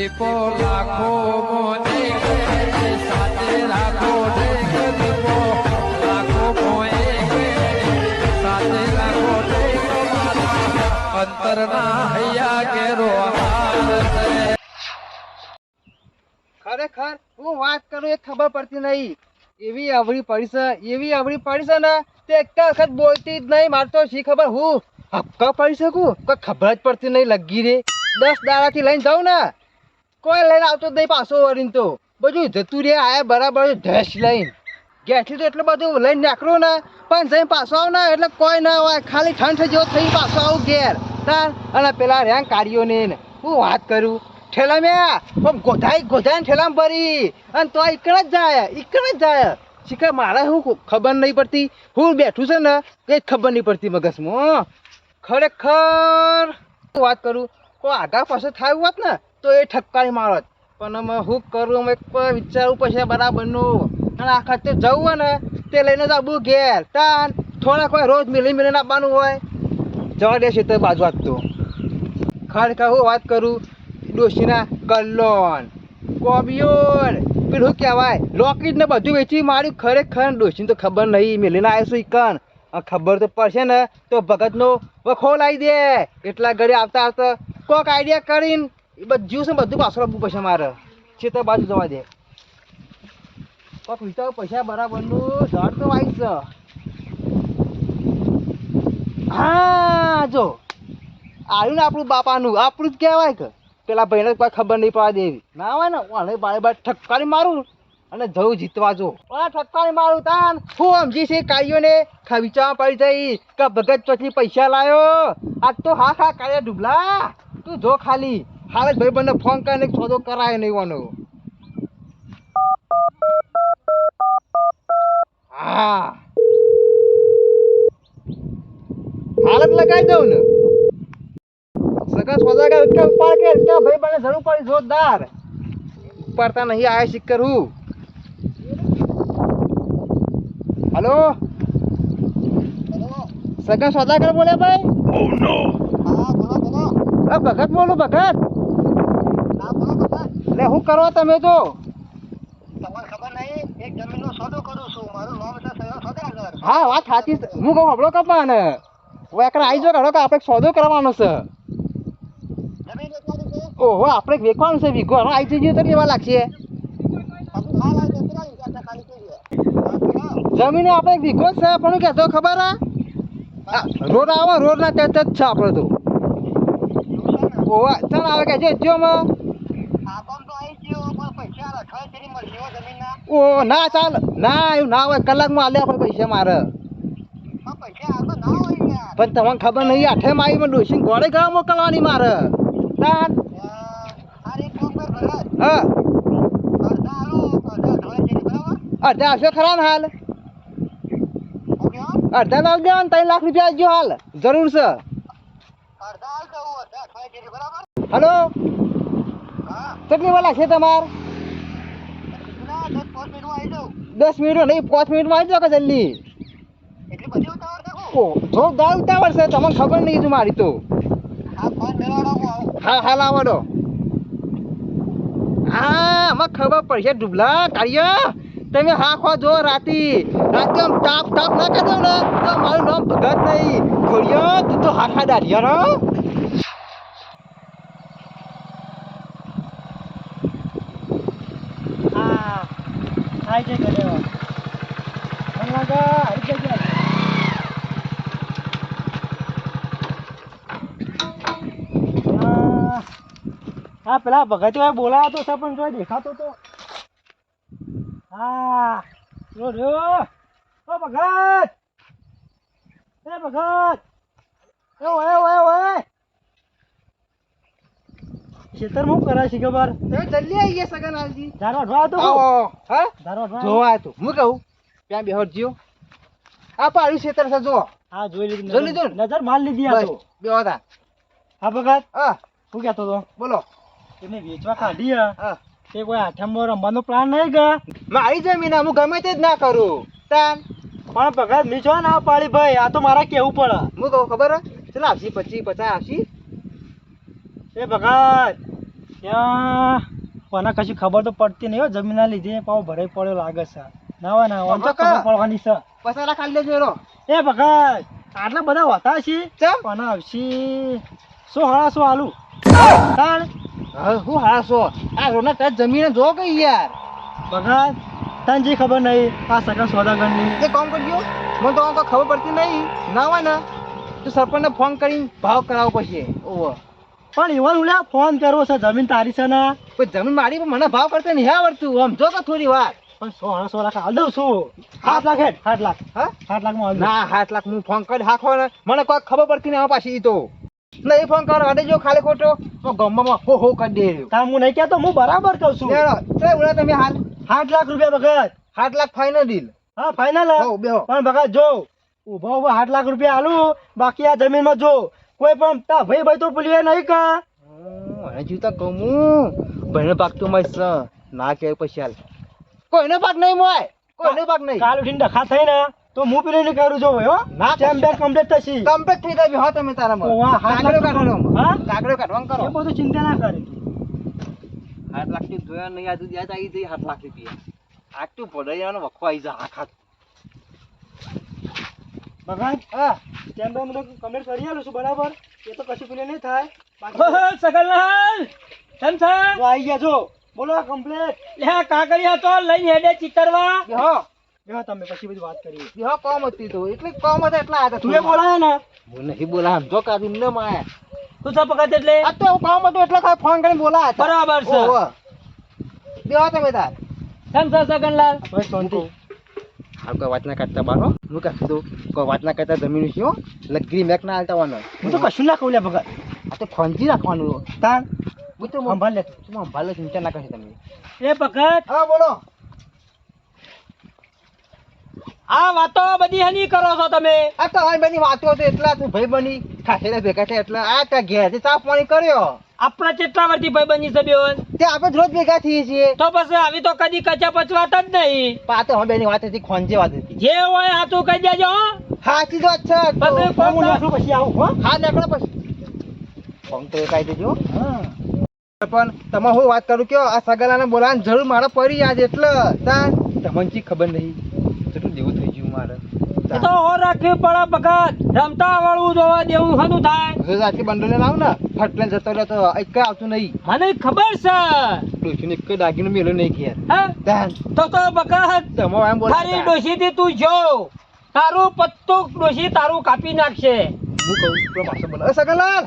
દીપો લાખો સાથે રાખો લાખો સાથે રાખો અંતરના હૈયા કેરો ખરેખર હું વાત કરું એ ખબર પડતી નહીં. એવી અવળી પડી છે, એવી અવળી પડી છે ને તે એક વખત બોલતી જ નહીં, મારે તો શી ખબર, હું હક્કા પડી શકું? કોઈ ખબર જ પડતી નહીં, લગી રે. દસ દાડાથી લઈને જાઉં ને. કોઈ લઈને આવતો જ નહીં પાછો વળીને તો. બધું જતું રહે, આયા બરાબર ઢેસ લઈને. ગેસથી તો એટલું બધું લઈને નાખરું ને, પણ જઈને પાછો આવ ને, એટલે કોઈ ના હોય. ખાલી ઠંડ જેવો થઈ પાછો આવું ઘેર. તાર, અને પેલા રેંગ કાઢ્યો ને. હું વાત કરું? ઠેલા મેં આમ ગોધાઈ, ગોધાઈને ઠેલામાં ભરી. અને તો ઈકણ જ જાય, ઈકણ જ જાય. શીખર મારે શું ખબર નહીં પડતી. હું બેઠું છે ને, કંઈ ખબર નહીં પડતી મગજમાં ખરેખર વાત કરું? કોઈ આગા પાછળ થાય હોત ને? તો એ ઠપકારી મારત. પણ અમે શું કરું, અમે વિચારવું પડશે બરાબરનું. અને આખા તે જવું હોય ને, તે લઈને જ આવવું ઘેર. તાન થોડાક હોય રોજ મિલી મિલીને આપવાનું હોય. જવા દેશે તો બાજુ આજ તો. ખરેખર હું વાત કરું, ડોશીના કલ્લોન. કોબિયોન પેલું કહેવાય? લોકેટ ને બધું વેચી માર્યું ખરેખર. ડોશીને તો ખબર નહીં. મિલીને આવ્યો છું ઈકન ખબર તો પડશે ને, તો ભગતનો વખો લાવી દે. એટલા ઘરે આવતા આવતા કોક આઈડિયા કરીને એ બધું છે બધું પાછળ પડશે મારે. તો બાજુ જવા દે. તો વિચાર પૈસા બરાબરનું ઝાડ તો વાઈ છે જો. આવ્યું ને આપણું બાપાનું. આપણું જ કહેવાય કે. પેલા ભાઈને કોઈ ખબર નહીં પડવા દેવી. ના હોય ને વાળે બાળે બાર ઠપકારી મારું અને જવું જીતવા જો. આ ઠપકારી મારું તાન. હું સમજી છે કાઢ્યો ખવિચા પડી જઈ. કે ભગત ચોથી પૈસા લાયો. આજ તો હા હા કાઢ્યા ડૂબલા. તું જો ખાલી. હાલ જ ભાઈ બંને ફોન કરીને સોદો કરાય નહીં વાનો હા. હાલત લગાવી દઉં ને. સગા સોદાગર કે ઉપાડ કે કે ભાઈ બને જરૂર પડી જોરદાર? ઉપાડતા નહીં આયા શિક્કર હું હલો? સગા સોદાગર બોલે ભાઈ અ ભગત બોલો ભગત? હું કરો તમે તો હા વાત સાચી હું કહું હબળો કપાને હું હવે આવી જો કરો કે આપણે સોદો કરવાનો છે? ઓહો આપણે વેખવાનું વેચવાનું છે વીઘો. હવે આવી જઈએ તો કેવા લાગશે? જમીન આપણે એક વીઘો છે પણ હું કહેતો ખબર? આ રોડ આવે રોડ ના ત્યાં જ છે આપણે તો. ઓહો ચાલ આવે કે જે જો માં ઓ, ના ચાલ. ના, એવું ના હોય. કલાકમાં આલ્યા હોય પૈસા મારે. પણ તમને ખબર નહીં આઠે માઈમાં ડોસીને ઘોડે મોકલવાની મારે. તાન હા. અડધા આવશે ખરા ને હાલ? અડધા લાવ દેવા ત્રણ લાખ રૂપિયા આપજો હાલ. જરૂર છે. હલો? કેટલી વાલા છે તમારે? દસ મિનિટ નહીં પાંચ મિનિટમાં આવી કે જલ્દી? જો જોરદાર ઉતાવળ છે તમને ખબર નહીં છું મારી તો. હા હાલ આવડો હા આમાં ખબર પડશે ડુબલા કાર્ય તમે હા ખો જો રાતી રાતે આમ તાપ તાપ ના કરી ને. તો મારું નામ ભગત નહીં. ખોડિયો તું તો હાખા દાઢિયા રો હા આઈ જઈ ગયો મને લાગે ગયો હા. પેલા ભગત ભાઈ બોલાવો તો સર પણ જોઈ દેખાતો તો. હા. જો રહ્યો ભગત! એ ભગત! એ ઓય ઓય ઓય! ખેતર હું કરે છે ખબર? જલ્દી આવી ગયા સગનલાલજી ધારો ઢોળા તો હા. ધારો ઢોળા જોવા તો. હું કહું? ત્યાં બેહો આ પાડ્યું ખેતર છે જો હા જોઈ લીધું. જોઈ લીધું નજર માર લીધી આ તો. બેહો તા. હા ભગત? હા. શું કહેતો તો બોલો. તમે વેચવા કાઢી હે. તે કોઈ આઠમમાં રમવાનો પ્લાન નહીં ગયા મારી જમીન હું ગમે તે જ ના કરું. તાન. પણ ભગત મીચો ના પાડી ભાઈ આ તો મારા કેવું પડે. હું કહું ખબર હે? આપશી પચીસ પચાસ આવશી. એ ભગત ત્યાં કોના કશું ખબર તો પડતી નહીં હો જમીનના લીધે પાવ ભરાઈ પડ્યો લાગે છે. ના નવા ના તો ખબર પડવાની છે. પસારા ખાલી લેજો એનો એ ભગત આટલા બધા હોતા છે કોના આવશે? શું હળા શું આલુ? તાણ? હા હાસો આ રોના તાર જમીન જો કે યાર. ભગત તને જે ખબર નહીં આ સગા સોદાગરની. એ કોમ કરજો. મને તો ખબર પડતી નહીં. ના હોય ને. તો સરપંચને ફોન કરીને ભાવ કરાવવો પડશે ઓહો પણ એવા ઉલ્યા ફોન કરવો છે જમીન તારી છે ને. પણ જમીન મારી પણ મને ભાવ કરતા નહીં આવડતું. આમ જો કે થોડી વાર. પણ સો સો લાખ હાલ દઉં છું. સાત લાખ હેઠ સાત લાખ. હા? સાત લાખમાં ના સાત લાખ હું ફોન કરી હાખો ને. મને કોઈ ખબર પડતી નહીં પાછી ઈ તો. નહીં ફોન કરો અડે જો ખાલી ખોટો. તો ગમમાં હો હો કરી દે. તા હું નહીં કહેતો હું બરાબર કહું છું. ઉડા તમે હાલ. સાત લાખ રૂપિયા ભગત. સાત લાખ ફાઇનલ ડીલ હા ફાઇનલ પણ ભગત જો. ઊભા ઊભા આઠ લાખ રૂપિયા આલું. બાકી આ જમીનમાં જો. કોઈ પણ તા ભાઈ ભાઈ તો ભૂલીએ નહીં કા? મને જીવતા કહું ભાઈને ભાગ તો મસ્ત ના કે પછી હાલ. કોઈને ભાગ નહીં મોય કોઈને ભાગ નહીં. કાલ ઉઠીને ડખા થઈ ને તો હું પેલી ને કરું છું હો. ના તેમ બે કમ્પ્લીટ થશે. કમ્પ્લીટ થઈ જાય. હો તમે તારામાં. ઓવા, હાથ કાગળો લાખ કાઢવાનો. હા? કાગળો કાઢવાનું કરો. એ બધું ચિંતા ના કરે. હાથ લાખ ધોયા નહીં આજુ યાદ આવી જઈ હાથ લાખ રૂપિયા આટલું ભરાઈ વખો આવી જા આખા હા હું કરી આલું છું બરાબર? એ તો કશું પેલી નહીં થાય. સગનલાલ કેમ છે? આવી ગયા છો બોલો કમ્પ્લીટ લે કાગળિયા તો લઈને હેડે ચિતરવા. બેહો તમે પછી બધી વાત કરી. બેહો કોમ હતી તો. એટલે કોમ હતા એટલા હતા તું બોલાય ને. હું નહીં બોલા જો કાઢી ન માયા તું તો પકડ એટલે. આ તો કોમ હતું એટલે ફોન કરીને બોલાયા બરાબર છે. બેહો તમે તાર. કેમ છે સગનલાલ? બસ શાંતિ. કોઈ વાત ના કરતા હું કહી દઉં કોઈ વાત ના કરતા જમીન છે લગરી મેક ના હાલતા વાનો હું તો કશું ના કહું લે ભગત. આ તો ખોંજી રાખવાનું તાણ હું તો સંભાળ લે તું. સંભાળ લે ચિંતા ના કરશે તમે. એ ભગત. હા બોલો. આ વાતો બધી હની કરો છો તમે? આ તો હવે બની વાતો તો એટલા તું ભાઈ બની ખાસેલા ભેગા થયા એટલે આ ત્યાં ઘેર ચા પાણી કર્યો. આપણા કેટલા વર્ષથી ભાઈ બની છે બેન તે આપણે રોજ ભેગા થઈએ છીએ. તો પછી આવી તો કદી કચા પચવાટ જ નહીં. પા તો હવે વાત હતી ખોંજે વાત હતી. જે હોય હાથું કહી દેજો હાચી વાત છે. પછી તો હું પછી આવું હો. હા નીકળો પછી. ફોન તો કહી દેજો. હા. પણ તમે હું વાત કરું કે આ સગાલાને બોલાવવાની જરૂર મારે પડી યાદ એટલે. તાન તમને શી ખબર નહીં? કેટલું દેવું થઈ ગયું મારે? તો હો રાખવી પડે ભગત રમતા વાળું જોવા દેવું હનું થાય. રોજ આટલી બંડોલે લાવ ને. ફટલે જતો રહ્યો તો એક આવતું નહીં. મને ખબર છે. ડોશીને એક દાગીનો મેલો નહીં કે તો તો ભગત તમો એમ બોલ તારી ડોશીથી તું જો. તારું પત્તું ડોશી તારું કાપી નાખશે. હું કહું તો પાછો બોલ સગાલાલ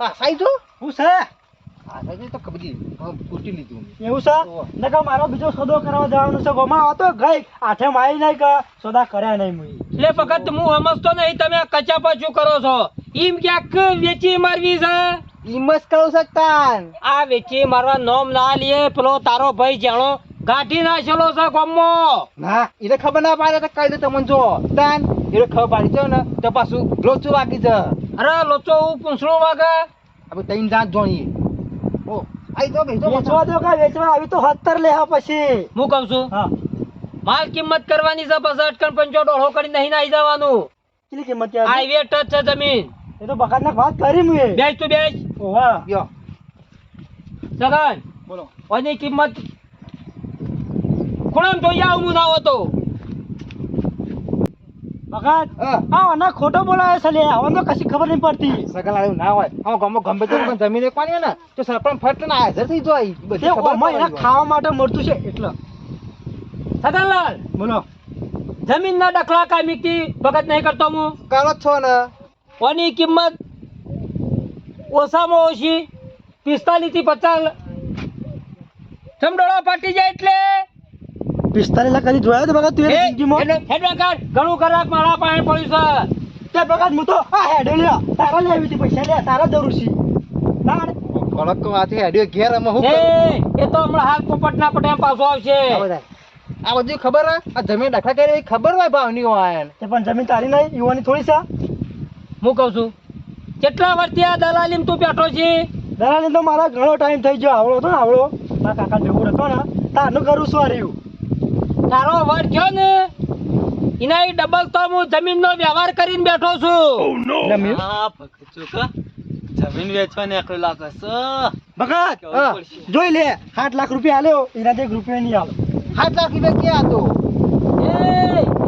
હા સાઈ જો હું છે? એવું છે? નકર મારો બીજો સોદો કરવા જવાનું છે ગોમાં હતો ગઈ આઠે મારી નહીં કે સોદા કર્યા નહીં મુઈ. એટલે ફક્ત હું સમજતો નહીં તમે કચા પાછું કરો છો? ઈમ ક્યાંક વેચી મારવી છે? કહું શકતાન આ વેચી મારવા નોમ ના લીએ પેલો તારો ભાઈ જાણો ગાંઠી નાખેલો છે ગમો. ના એને ખબર ના પાડે તો કહી દે તમને જો. તાન એને ખબર પાડી છે ને તો પાછું લોચો વાગી છે અરે લોચો હું પૂંછડું વાગે? આપણે ત્રણ જાત જોઈએ આઈ તો બેસો વેચવા દો કે વેચવા. આવી તો સત્તર લે પછી. હું કહું છું? હા. માલ કિંમત કરવાની છે પછી અટકણ પંચો ડોળો કરી નહીં નાઈ જવાનું. કેટલી કિંમત હાઈવે ટચ છે જમીન. એ તો બકાત વાત કરી મુએ. બેસ તું બેસ. ઓવા યો. સગન બોલો. ઓની કિંમત ખૂણામ જોઈ આવું હું ના હોતો. બકાત હા. અને ખોટો બોલાવે છે લે હવે તો કશી ખબર નહીં પડતી. સગન આવ્યું ના હોય. હા ગમો ગમે તો પણ જમીન એક પાણી ને તો સરપંચ ફટ ને હાજર થઈ જાય. બધી ખબર એના ખાવા માટે મળતું છે એટલે. સગનલાલ બોલો. જમીનના ડખલા કાયમિકથી ભગત નહીં કરતો હું? કરો જ છો ને. ઓની કિંમત? ઓછામાં ઓછી પિસ્તાલીસથી પચાસ ચમડોળા ફાટી જાય એટલે? પિસ્તાલીસ લાખ કદી જોયા તો ભગત? તું જિંદગીમાં? હેડ- હેડવા કાઢ. ઘણું કરાક મારા પાસે પડ્યું છે. તે ભગત હું તો આ હેડે લ્યો. તારા લે આવી હતી પૈસા. લે તારા જરૂર છે. કડક તો આથી હેડ્યો. ઘેર અમે હું એ તો હમણાં હાથ પોપટ ના પટે પાછો આવશે. આ બધા. આ બધું ખબર હે આ જમીન દાખલા કરી ખબર હોય ભાવની હોય. તે પણ જમીન તારી નહીં યુવાની થોડી છે. હું કહું છું કેટલા વર્ષથી આ દલાલીમ તું બેઠો છે? દલાલી તો મારા ઘણો ટાઈમ થઈ ગયો. આવડો હતો ને આવડો. મારા કાકા જેવું હતો ને તારનું કરું શું રહ્યું તારો વર થયો ને એના ડબલ તો હું જમીનનો વ્યવહાર કરીને બેઠો છું. હા, ભગત જમીન વેચવાની આખો લાગે છે ભગત. જોઈ લે આઠ લાખ રૂપિયા આલ્યો એના એક રૂપિયા નહીં આલો સાત લાખ રૂપિયા ક્યાં હતો? એ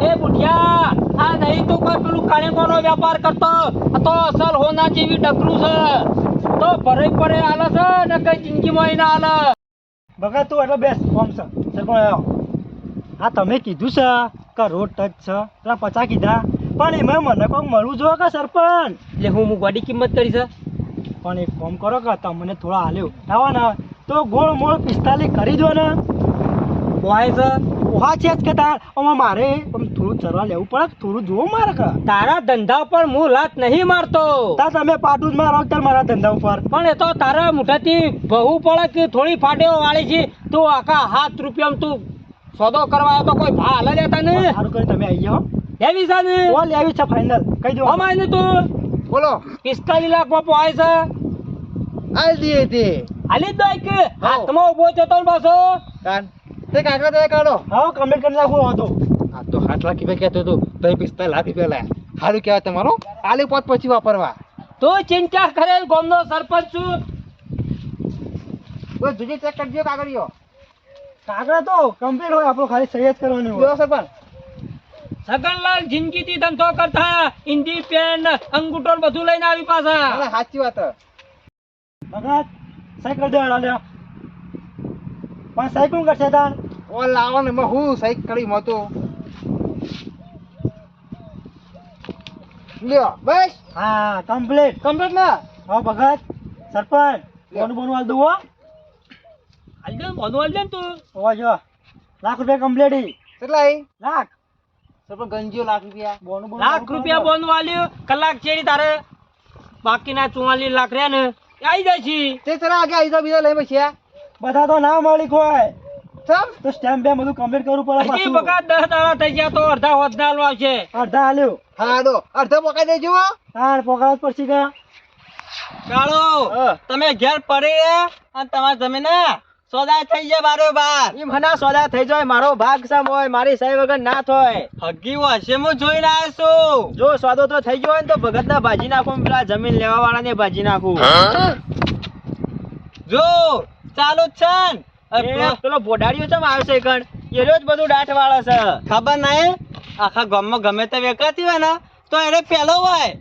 એ બુઢિયા આ નહીં તો કોઈ પેલું કાળેંગોનો વેપાર કરતો આ તો અસલ હોના જેવી ડકરું છે. તો ભરે ભરે આલે છે ને કઈ જિંદગીમાં ય ના આલે? ભગત તું એટલે બેસ ફોર્મ છે. સરપંચ આવ્યો હા તમે કીધું છે કે રોડ ટચ છે પેલા પચા કીધા. પણ એમાં મને કોઈક મળવું જોઈએ કે સરપંચ? એટલે હું હું ગાડી કિંમત કરી છે. પણ એક કામ કરો કે તમને થોડા હાલ્યો આવો ને તો ગોળ મોળ પિસ્તાલીસ કરી દો ને. હોય છે. ઓહા છે જ કે તાર. આમાં મારે આમ થોડું ચરવા લેવું પડે થોડું જોવો મારે કે? તારા ધંધા ઉપર હું લાત નહીં મારતો. તા તમે પાટું જ મારો તાર મારા ધંધા ઉપર. પણ એ તો તારા મુઠાથી બહુ પડે કે થોડી ફાટેઓ વાળી છે. તું આખા હાથ રૂપિયામાં તું સોદો કરવા આવતો તો કોઈ ભાવ હાલે લેતા ને સારું કરી તમે આવી જાઓ. લેવી છે ને? ઓલ લેવી છે ફાઇનલ કહી દો. અમાય ને તું બોલો. પિસ્તાલીસ લાખમાં પોહાય છે. આલ દીએ તે આલી દો દઈ કે હાથમાં ઊભો છે તો પાછો. કાન તે કાકા તે કાઢો. હા કમેન્ટ કરી નાખો હતો આ તો સાત લાખ રૂપિયા કહેતો હતો. તો પિસ્તાલીસ લાખ રૂપિયા લાયા. સારું કહેવાય તમારો. આલી પોત પછી વાપરવા. તો ચિંતા કરે ગોમનો સરપંચ છું. કોઈ જોજે ચેક કરજો કાગળિયો. કાગળ તો કમ્પ્લીટ હોય આપણો ખાલી સહી જ કરવાની હોય. સરપંચ. સગનલાલ જિંદગીથી ધંધો કરતા હિન્દી પેન અંગૂઠો બધું લઈને આવી પાછા. સાચી વાત. ભગત સહી કરી લ્યો પણ સાયકલ કરશે તાર ઓ લાવો ને હું સાયકલ કરી મતો લ્યો બસ. હા કમ્પ્લીટ કમ્પ્લીટ ના? હા ભગત સરપંચ બોનું બોનું હાલ દઉં હો મોનું હાલ ને તું? હોવા જો. લાખ રૂપિયા કમ્પ્લીટ કેટલા આવી લાખ? સરપંચ ગંજીઓ લાખ રૂપિયા. બોનું બોનું લાખ રૂપિયા બોનું આલ્યું. કલાક ચેડી તારે બાકીના ચુમ્માલીસ લાખ રહ્યા ને એ જાય છે. તે ચલા આગે આવી જાઓ બીજા લઈ પછી બધા તો ના મળી કોઈ તો સ્ટેમ્પ બે બધું કમ્પ્લીટ કરવું પડે પાછું. બકા દાડા થઈ ગયા તો અડધા આવશે. અડધા અડધો પકાઈ દેજો હો. જ પડશે કે કાળો તમે ઘેર પડી અને તમારી જમીન સોદા થઈ જાય મારો બાર એમ મને સોદા થઈ જાય મારો ભાગ સમ હોય મારી સહી વગર ના થાય હગી હશે હું જોઈ ના છું. જો સોદો તો થઈ ગયો હોય ને તો ભગત ના ભાજી નાખું પેલા જમીન લેવા વાળા ને ભાજી નાખું. જો ચાલુ જ છે ને? અ એ પેલો- બોડાડીઓ ચમ આવશે કણ? એ જ બધું દાઠ વાળો છે. ખબર નહીં? આખા ગામમાં ગમે તે વેકાતી હોય ને તો એને પેલો હોય.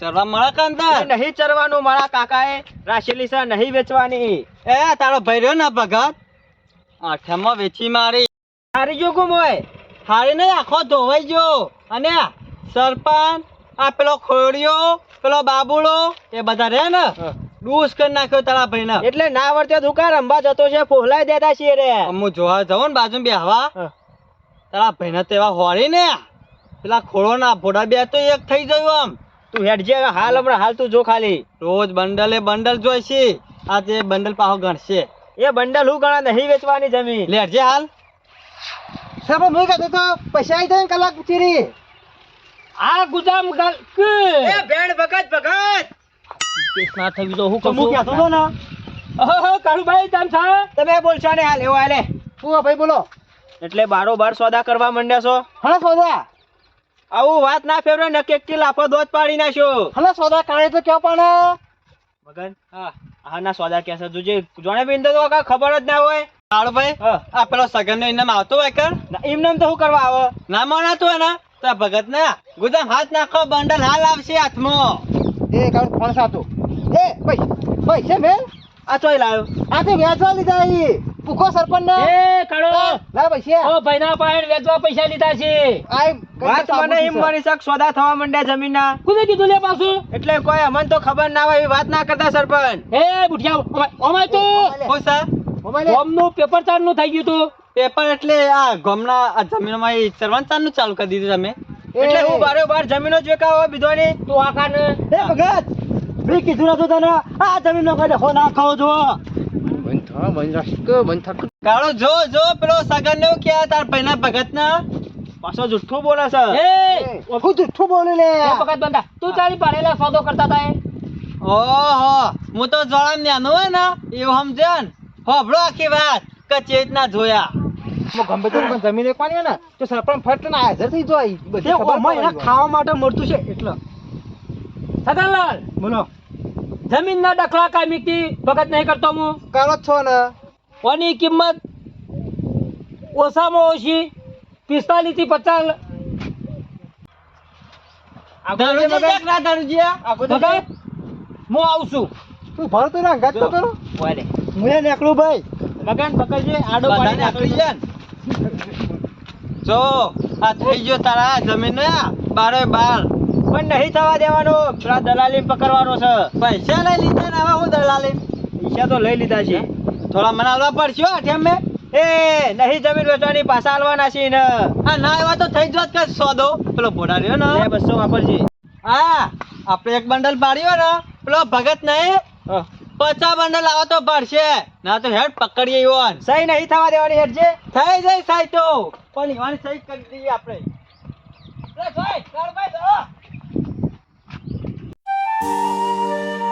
ચરવા મળે કે અંદર એ નહીં ચરવાનું મારા કાકાએ રાખેલી છે નહીં વેચવાની. એ તારો ભાઈ રહ્યો ને ભગત? આઠમાં વેચી મારી. હારી જો ગુમ હોય. હારી નહીં આખો ધોવાઈ ગયો. અને સરપંચ આ પેલો ખોડિયો પેલો બાબુડો એ બધા રે ને? ડૂસ કરી નાખ્યો તારા ભાઈ ને એટલે ના વર્ત્યો દુકાન રંબા જતો છે ફોહલાઈ દેતા છીએ રે. હું જોવા જાઉં ને બાજુ બે હવા તારા ભાઈ ને તેવા હોળી ને. પેલા ખોળો ના ભોડા બે તો એક થઈ ગયું આમ તું હેડજે હાલ હમણાં હાલ તું જો ખાલી. રોજ બંડલે બંડલ જોઈશે આ તે બંડલ પાહો ગણશે. એ બંડલ હું ગણા નહીં વેચવાની જમીન. લેજે હાલ. સરપંચ હું કહેતો તો પૈસા આવી જાય કલાક પછી આ ગુજામ ગલ કે? ભેણ ભગત ભગત! કેસ ના થવી તો હું તો હું કહેતો હતો ને. ઓહો કાળુભાઈ તમ છે? તમે બોલશો ને હાલ એવો હાલે. હું ભાઈ બોલો. એટલે બારો બાર સોદા કરવા માંડ્યા છો? હા સોદા. આવું વાત ના ફેરવે નકે એકથી લાફો દોત પાડી નાખ્યો. હલો સોદા કાઢે તો ક્યાં પણ? મગન હા હા ના સોદા કેસે છે. તુજે જોણે બિન તો ખબર જ ના હોય. કાળો ભાઈ. આ પેલો સગન નો ઇનામ આવતો હોય કર ના, એમ નામ તો શું કરવા આવે? ના માનાતું હોય ને તો ભગત ના ગુદામ હાથ નાખો બંડલ હાલ આવશે હાથમાં. એ કાળ ફણસાતો એ ભાઈ ભાઈ છે મેં આ ચોય લાવ્યો આ તે વેચવા લીધા ઈ. પૂકો સરપંચ એ કાળો. લા પૈસા. ઓ ભાઈના પાસે વેચવા પૈસા લીધા છે. આય વાત મને એમ શક સોદા થવા માંડ્યા જમીનના. કુદે કીધું લે પાછું? એટલે કોઈ અમન તો ખબર ના હોય એવી વાત ના કરતા સરપંચ. એ બુઢિયા અમાય- તો. હું સર? ગામનું પેપર ચારનું થઈ ગયું તો પેપર એટલે આ ગોમના આ જમીનમાં એ સરવંચાનું ચાલુ કરી દીધું તમે. એટલે હું બારે બાર જમીનો જ વેકાવા બીજોની. તું આખા ને એ ભગત મેં કીધું નતું તને આ જમીન નો કઈ હો ના ખાઓ જો બંધ રાખ બંધ કાળો જો જો પેલો સગન નો કે તાર ભાઈના ભગત ના પાછો જુઠ્ઠું બોલે છે. એ! ઓખું જુઠ્ઠું બોલે લે. એ વખત બંધા તું તારી પાડેલા સોદો કરતા તા એ. ઓહો હું તો જોડા નેનો હે ને એવું સમજે ને? હોભળો આખી વાત કે ચેતના જોયા. હું ગમે તે પણ જમીન એકવાની ને તો સરપંચ ફટ ને હાજર થઈ જાય. બધી ખબર ઓમાં એના પડે. ખાવા માટે મળતું છે એટલે. સગનલાલ બોલો. જમીનના ડખલા કાયમિકથી ભગત નહીં કરતો હું? કરો છો ને. ઓની કિંમત? ઓછામાં ઓછી પિસ્તાલીસથી પચાસ હું આવું છું. તું ભર ના રાંગાત તો કરો. હું ભાઈ. મકાન પકડજે આડો પાડી નીકળી નાખજો. જો આ થઈ ગયો તારા જમીન ને બારે બાર. પણ નહીં થવા દેવાનો. પેલા દલાલી પકડવાનો છે. પૈસા લઈ લીધા ને હવે હું દલાલી પૈસા તો લઈ લીધા છે. થોડા મને આલવા પડશે અઠેમ મેં એ નહીં જમીન વેચવાની પાછા આલવાના છે ને. હા ના એવા તો થઈ જ કે સોદો. પેલો ભોડા રહ્યો ને. બસો વાપરજી. હા આપણે એક બંડલ પાડ્યો ને પેલો ભગત નહીં હા. પચાસ બંડલ આવો તો પડશે ના તો હેડ પકડીએ ઈવોન. સહી નહીં થવા દેવાની હેડ છે થઈ જાય સાઈ તો. પણ ઈવાની સહી કરી દઈએ આપણે. ભાઈ ભાઈ, ધરો.